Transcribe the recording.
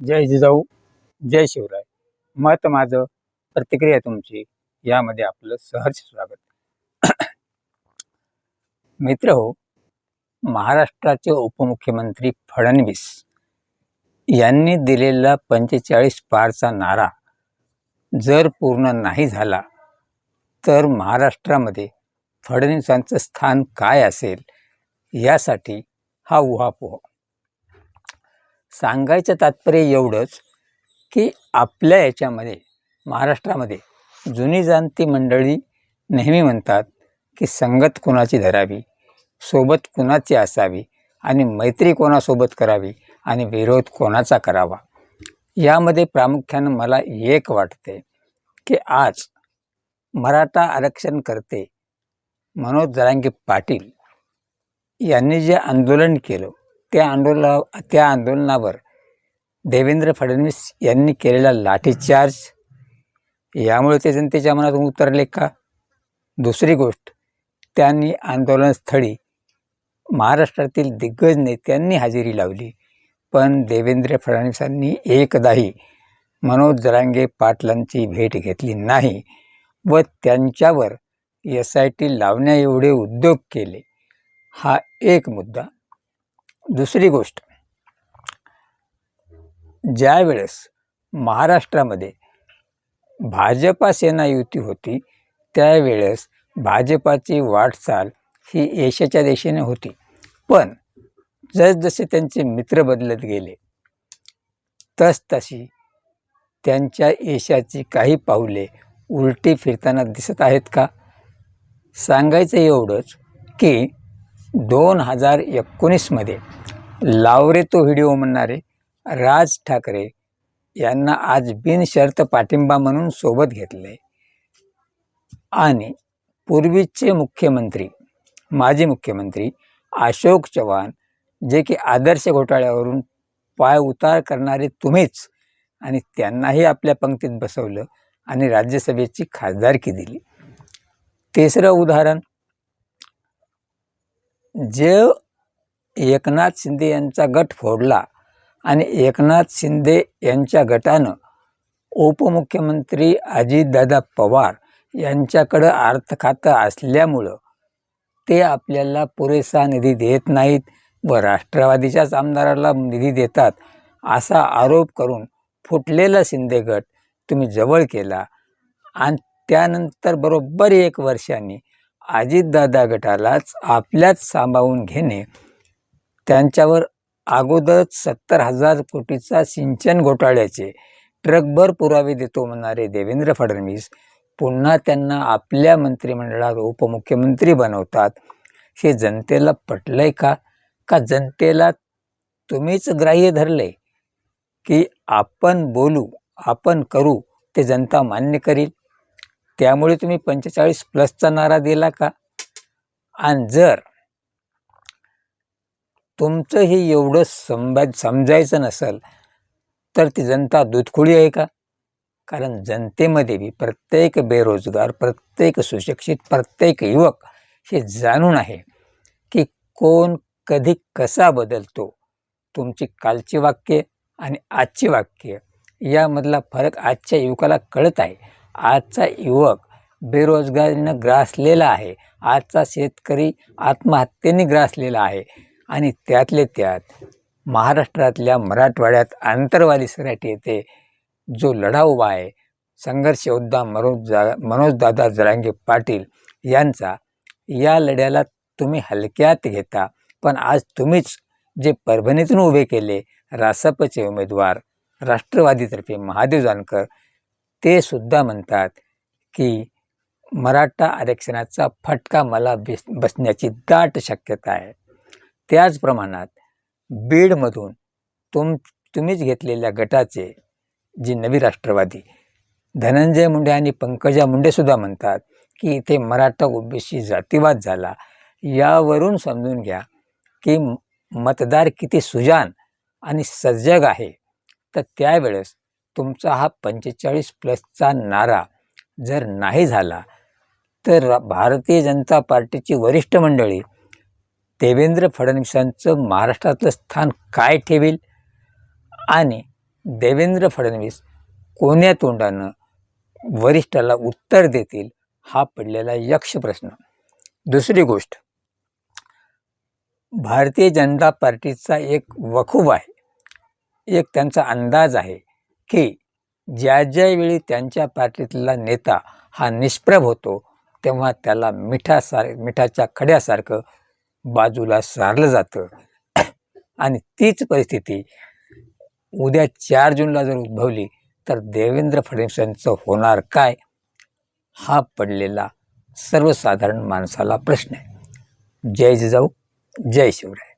जय जिजाऊ जय शिवराय. मत माझं प्रतिक्रिया तुमची यामध्ये आपलं सहर्ष स्वागत. मित्र हो महाराष्ट्राचे उपमुख्यमंत्री फडणवीस यांनी दिलेला पंचेचाळीस पारचा नारा जर पूर्ण नाही झाला तर महाराष्ट्रामध्ये फडणवीसांचं स्थान काय असेल यासाठी हा उहापोह. सांगायचं तात्पर्य एवढंच की आपल्या याच्यामध्ये महाराष्ट्रामध्ये जुनी जाणती मंडळी नेहमी म्हणतात की संगत कुणाची धरावी सोबत कुणाची असावी आणि मैत्री कोणासोबत करावी आणि विरोध कोणाचा करावा. यामध्ये प्रामुख्यानं मला एक वाटते की आज मराठा आरक्षण करते मनोज जरांगे पाटील यांनी जे आंदोलन केलं त्या आंदोलना त्या आंदोलनावर देवेंद्र फडणवीस यांनी केलेला लाठीचार्ज यामुळे ते जनतेच्या मनातून उतरले का? दुसरी गोष्ट त्यांनी आंदोलनस्थळी महाराष्ट्रातील दिग्गज नेत्यांनी हजेरी लावली. पण देवेंद्र फडणवीसांनी एकदाही मनोज जरांगे पाटलांची भेट घेतली नाही व त्यांच्यावर एस आय टी लावण्याएवढे उद्योग केले. हा एक मुद्दा. दुसरी गोष्ट ज्यावेळेस महाराष्ट्रामध्ये भाजपा सेना युती होती त्यावेळेस भाजपाची वाटचाल ही यशाच्या दिशेने होती. पण जसजसे त्यांचे मित्र बदलत गेले तसतशी त्यांच्या यशाची काही पाऊले उलटी फिरताना दिसत आहेत का? सांगायचं एवढंच की दोन हजार एकोणीसमध्ये लावरे तो व्हिडिओ म्हणणारे राज ठाकरे यांना आज बिनशर्त पाठिंबा म्हणून सोबत घेतले. आणि पूर्वीचे मुख्यमंत्री माजी मुख्यमंत्री अशोक चव्हाण जे की आदर्श घोटाळ्यावरून पाय उतार करणारे तुम्हीच आणि त्यांनाही आपल्या पंक्तीत बसवलं आणि राज्यसभेची खासदारकी दिली. तिसरं उदाहरण जे एकनाथ शिंदे यांचा गट फोडला आणि एकनाथ शिंदे यांच्या गटानं उपमुख्यमंत्री अजितदादा पवार यांच्याकडं अर्थ खातं असल्यामुळं ते आपल्याला पुरेसा निधी देत नाहीत व राष्ट्रवादीच्याच आमदाराला निधी देतात असा आरोप करून फुटलेला शिंदे गट तुम्ही जवळ केला. आणि त्यानंतर बरोबर एक वर्षांनी अजितदादा गटालाच आपल्याच सांभाळून घेणे त्यांच्यावर अगोदरच सत्तर हजार कोटीचा सिंचन घोटाळ्याचे ट्रकभर पुरावे देतो म्हणणारे देवेंद्र फडणवीस पुन्हा त्यांना आपल्या मंत्रिमंडळात उपमुख्यमंत्री बनवतात. हे जनतेला पटलंय का? का जनतेला तुम्हीच ग्राह्य धरले? की आपण बोलू आपण करू ते जनता मान्य करील? त्यामुळे तुम्ही पंचेचाळीस प्लसचा नारा दिला का? आणि जर तुमचं हे एवढं संबा समजायचं नसेल तर ती जनता दूधखोळी आहे का? कारण जनतेमध्ये बी प्रत्येक बेरोजगार प्रत्येक सुशिक्षित प्रत्येक युवक हे जाणून आहे की कोण कधी कसा बदलतो. तुमची कालची वाक्य आणि आजची वाक्य यामधला फरक आजच्या युवकाला कळत आहे. आजचा युवक बेरोजगारीनं ग्रासलेला आहे. आजचा शेतकरी आत्महत्येने ग्रासलेला आहे. आणि त्यातले त्यात महाराष्ट्रातल्या मराठवाड्यात आंतरवाली सराटी येथे जो लढा उभा आहे संघर्ष योद्धा मनोज जा मनोजदादा जरांगे पाटील यांचा या लढ्याला तुम्ही हलक्यात घेता. पण आज तुम्हीच जे परभणीतून उभे केले रासपचे उमेदवार राष्ट्रवादीतर्फे महादेव जानकर ते सुद्धा म्हणतात की मराठा आरक्षणाचा फटका मला बेस बसण्याची दाट शक्यता आहे. त्याच प्रमाणात बीडमधून तुम तुम्हीच घेतलेल्या गटाचे जी नवी राष्ट्रवादी धनंजय मुंडे आणि पंकजा मुंडेसुद्धा म्हणतात की इथे मराठा ओबीसी जातीवाद झाला. यावरून समजून घ्या की मतदार किती सुजान आणि सजग आहे. तर त्यावेळेस तुमचा हा पंचेचाळीस प्लसचा नारा जर नाही झाला तर भारतीय जनता पार्टीची वरिष्ठ मंडळी देवेंद्र फडणवीसांचं महाराष्ट्रातलं स्थान काय ठेवील? आणि देवेंद्र फडणवीस कोण्या तोंडानं वरिष्ठाला उत्तर देतील हा पडलेला यक्ष प्रश्न. दुसरी गोष्ट भारतीय जनता पार्टीचा एक वखूब आहे एक त्यांचा अंदाज आहे की ज्या ज्यावेळी त्यांच्या पार्टीतला नेता हा निष्प्रभ होतो तेव्हा त्याला मिठासार मिठाच्या खड्यासारखं बाजूला सारलं जातं. आणि तीच परिस्थिती उद्या चार जूनला जर उद्भवली तर देवेंद्र फडणवीसांचं होणार काय? हा पडलेला सर्वसाधारण माणसाला प्रश्न आहे. जय जिजाऊ जय शिवराय.